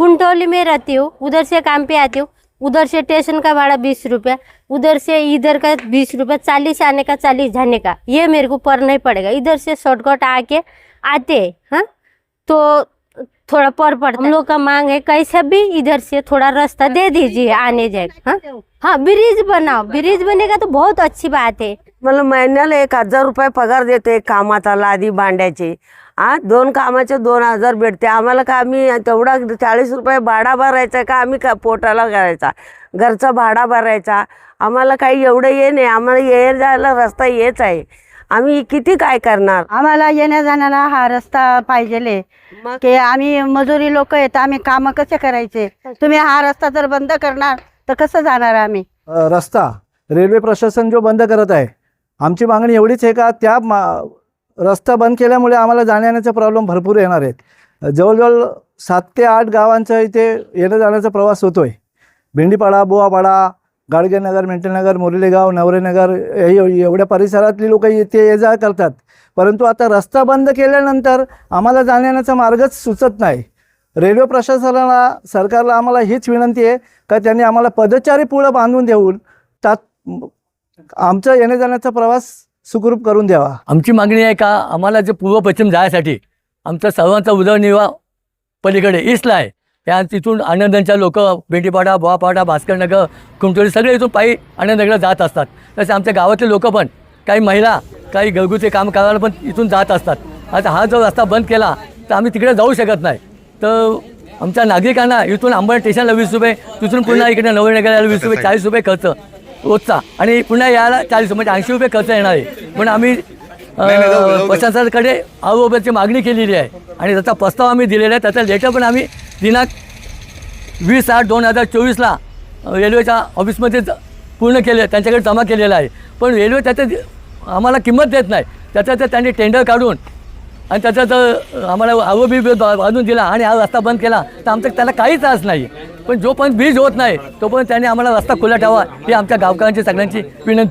पुंटौली में रहती हूँ उधर से काम पे आती हूँ उधर से स्टेशन का भाड़ा बीस रुपया उधर से इधर का बीस रुपया चालीस आने का चालीस जाने का ये मेरे को पर नहीं पड़ेगा। इधर से शॉर्टकट आके आते हैं, हाँ? तो थोड़ा पर पड़ता हम लोग का मांग है कैसे भी इधर से थोड़ा रास्ता दे दीजिए आने जाए हाँ? हाँ। ब्रिज बनाओ ब्रिज बनेगा तो बहुत अच्छी बात है। मतलब महिन्याला एक हज़ार रुपये पगार देते कामाचा लादी बांड्याचे। आ दोन कामाचे दोन हजार भेटते. आम्हाला का आम्ही तेवढा चाळीस रुपये भाडा भरायचा का आम्ही का पोटाला करायचा घरचा भाडा भरायचा. आम्हाला काही एवढं ये नाही. आम्हाला ये जायला रस्ता येच आहे. आम्ही किती काय करणार? आम्हाला येण्या जाण्याला हा रस्ता पाहिजे की आम्ही मजुरी लोक आहेत. आम्ही काम कसे करायचे? तुम्ही हा रस्ता जर बंद करणार तर कसं जाणार आम्ही? रस्ता. रेल्वे प्रशासन जो बंद करत आहे आमची मागणी एवढीच आहे का त्या रस्ता बंद केल्यामुळे आम्हाला जाण्याचा प्रॉब्लेम भरपूर येणार आहेत. जवळजवळ सात ते आठ गावांचा इथे येणं जाण्याचा प्रवास होतो आहे भेंडीपाडा बुवापाडा गाडगेनगर मेंटेनगर मुरलीगाव नवरेनगर हे एवढ्या परिसरातली लोक इथे ये जा करतात. परंतु आता रस्ता बंद केल्यानंतर आम्हाला जाण्याचा मार्गच सुचत नाही. रेल्वे प्रशासनाला सरकारला आम्हाला हीच विनंती आहे का त्यांनी आम्हाला पदचारी पुळं बांधून देऊन तात आमचा येण्या जाण्याचा प्रवास सुखरूप करून द्यावा. आमची मागणी आहे का आम्हाला जे पूर्व पश्चिम जायसाठी आमचा सर्वांचा उदरनिर्वाह पलीकडे ईस्टला आहे. त्या तिथून आनंदांच्या लोक बेंटीपाडा बोवापाडा भास्करनगर कुमटोली सगळे इथून पायी आनंदनगरला जात असतात. तसे आमच्या गावातले लोक पण काही महिला काही घरगुती काम करायला पण इथून जात असतात. आता हा जो रस्ता बंद केला तर आम्ही तिकडे जाऊ शकत नाही. तर आमच्या नागरिकांना इथून अंबड स्टेशनला वीस रुपये तिथून पुन्हा इकडे नवनगरला वीस रुपये चाळीस रुपये खर्च. रोजचा. आणि पुन्हा यायला चाळीस म्हणजे ऐंशी रुपये खर्च येणार आहे. पण आम्ही प्रशासनाकडे आरोग्याची मागणी केलेली आहे. आणि त्याचा प्रस्ताव आम्ही दिलेला आहे. त्याचा लेटर पण आम्ही दिनांक वीस आठ दोन हजार चोवीसला रेल्वेच्या ऑफिसमध्ये पूर्ण केले त्यांच्याकडे जमा केलेला आहे. पण रेल्वे त्याचं आम्हाला किंमत देत नाही. त्याचं तर त्यांनी टेंडर काढून आणि त्याचा जर आम्हाला आरोबी बांधून दिला आणि हा रस्ता बंद केला तर आमचा त्याला काही त्रास नाही. पण जोपर्यंत ब्रिज होत नाही तोपर्यंत त्यांनी आम्हाला रस्ता खुला ठेवा ही आमच्या गावकऱ्यांची सगळ्यांची विनंती